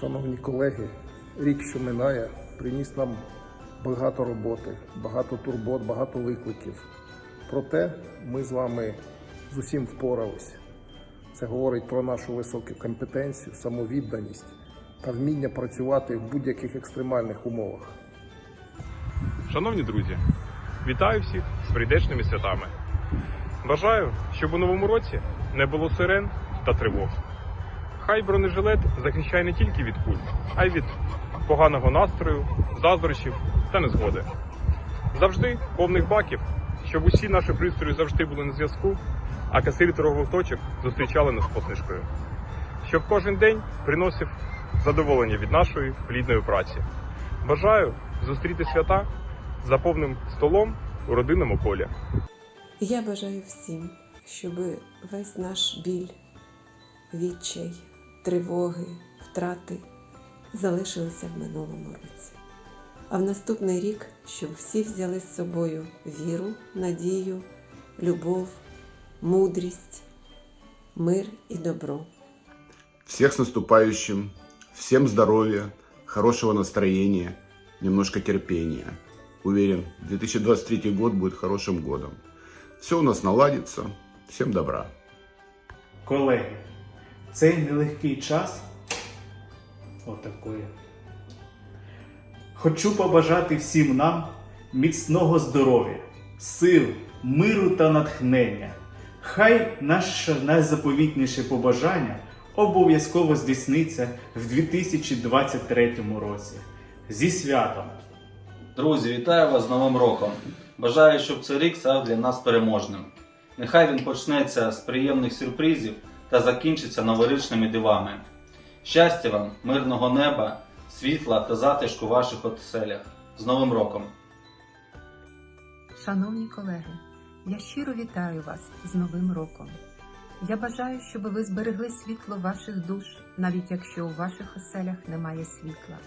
Шановні колеги, рік, що минає, приніс нам багато роботи, багато турбот, багато викликів. Проте ми з вами з усім впорались. Це говорить про нашу високу компетенцію, самовідданість та вміння працювати в будь-яких екстремальних умовах. Шановні друзі, вітаю всіх з прийдешними святами. Бажаю, щоб у новому році не було сирен та тривог. Хай бронежилет захищає не тільки від куль, а й від поганого настрою, заздрощів та незгоди. Завжди повних баків, щоб усі наші пристрої завжди були на зв'язку, а касирі торгових точок зустрічали нас посмішкою. Щоб кожен день приносив задоволення від нашої плідної праці. Бажаю зустріти свята за повним столом у родинному колі. Я бажаю всім, щоб весь наш біль, відчай, тривоги, втрати залишилися в минулому році. А в наступний рік, щоб всі взяли з собою віру, надію, любов, мудрість, мир і добро. Всех с наступающим, всем здоровья, хорошего настроения, немножко терпения. Уверен, 2023 год будет хорошим годом. Все у нас наладится. Всем добра. Колеги, цей нелегкий час отакої. Хочу побажати всім нам міцного здоров'я, сил, миру та натхнення. Хай наше найзаповітніше побажання обов'язково здійсниться в 2023 році. Зі святом! Друзі, вітаю вас з Новим роком! Бажаю, щоб цей рік став для нас переможним. Нехай він почнеться з приємних сюрпризів та закінчиться новорічними дивами. Щастя вам, мирного неба, світла та затишку в ваших оселях. З Новим роком! Шановні колеги, я щиро вітаю вас з Новим роком. Я бажаю, щоб ви зберегли світло ваших душ, навіть якщо у ваших оселях немає світла.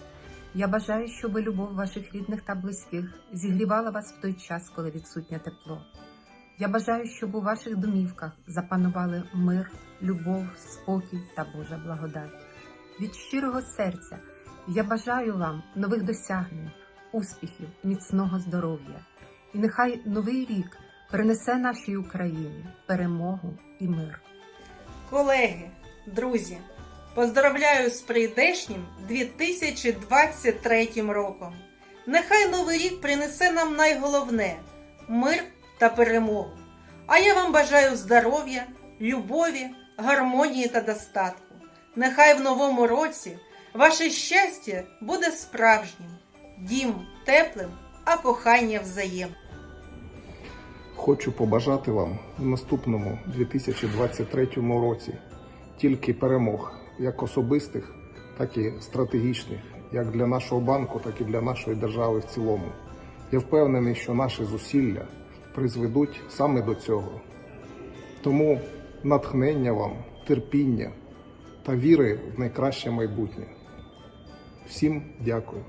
Я бажаю, щоб любов ваших рідних та близьких зігрівала вас в той час, коли відсутнє тепло. Я бажаю, щоб у ваших домівках запанували мир, любов, спокій та Божа благодать. Від щирого серця я бажаю вам нових досягнень, успіхів, міцного здоров'я. І нехай новий рік принесе нашій Україні перемогу і мир. Колеги, друзі, поздравляю з прийдешнім 2023 роком. Нехай новий рік принесе нам найголовне мир та перемогу. А я вам бажаю здоров'я, любові, гармонії та достатку. Нехай в новому році ваше щастя буде справжнім, дім теплим, а кохання взаємним. Хочу побажати вам в наступному 2023 році тільки перемог, як особистих, так і стратегічних, як для нашого банку, так і для нашої держави в цілому. Я впевнений, що наші зусилля призведуть саме до цього. Тому натхнення вам, терпіння та віри в найкраще майбутнє. Всім дякую.